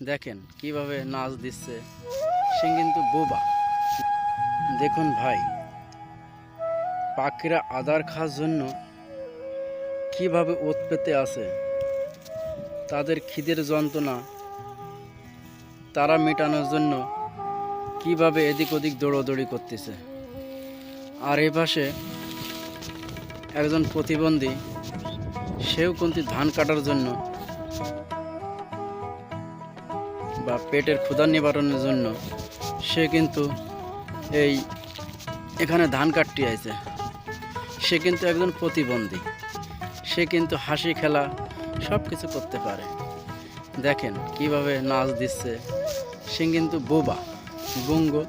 দেখেন কীভাবে নাচ দিচ্ছে। সে কিন্তু বোবা। দেখুন ভাই, পাখিরা আদার খাওয়ার জন্য কীভাবে ওত পেতে আছে। তাদের খিদের যন্ত্রণা, তারা মেটানোর জন্য কীভাবে এদিক ওদিক দৌড়োদৌড়ি করতেছে। আর এ পাশে একজন প্রতিবন্ধী, সেও কিন্তু ধান কাটার জন্য বা পেটের ক্ষুধা নিবারণের জন্য সে কিন্তু এই এখানে ধান কাটতে আছে সে কিন্তু একজন প্রতিবন্ধী। সে কিন্তু হাসি খেলা সব কিছু করতে পারে। দেখেন কীভাবে নাচ দিচ্ছে। সে কিন্তু বোবা, গুঙ্গ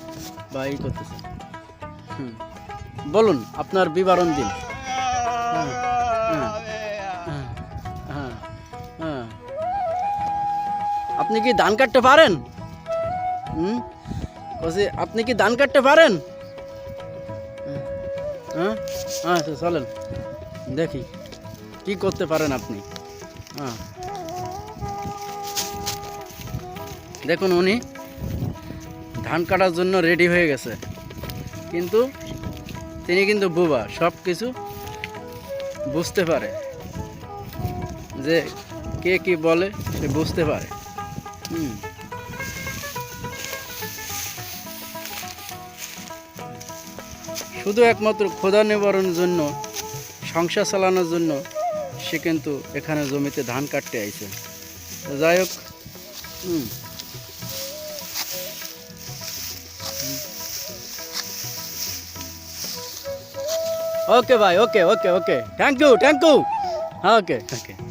বা এই করতেছে। হুম। বলুন আপনার বিবরণ দিন। আপনি কি ধান কাটতে পারেন? হুম? বলছি আপনি কি ধান কাটতে পারেন? হ্যাঁ? হ্যাঁ তো চলেন। দেখি, কি করতে পারেন আপনি? হ্যাঁ। দেখুন উনি ধান কাটার জন্য রেডি হয়ে গেছে। কিন্তু তিনি কিন্তু বুবা সব কিছু বুঝতে পারে। যে কে কি বলে, সে বুঝতে পারে। হুম। শুধু একমাত্র ক্ষুধা নিবারণের জন্য, সংসার চালানোর জন্য সে কিন্তু এখানে জমিতে ধান কাটতে আইছে। যাই হোক, হুম। ওকে ভাই, okay okay okay. Thank you thank you হ্যাঁ ওকে ওকে।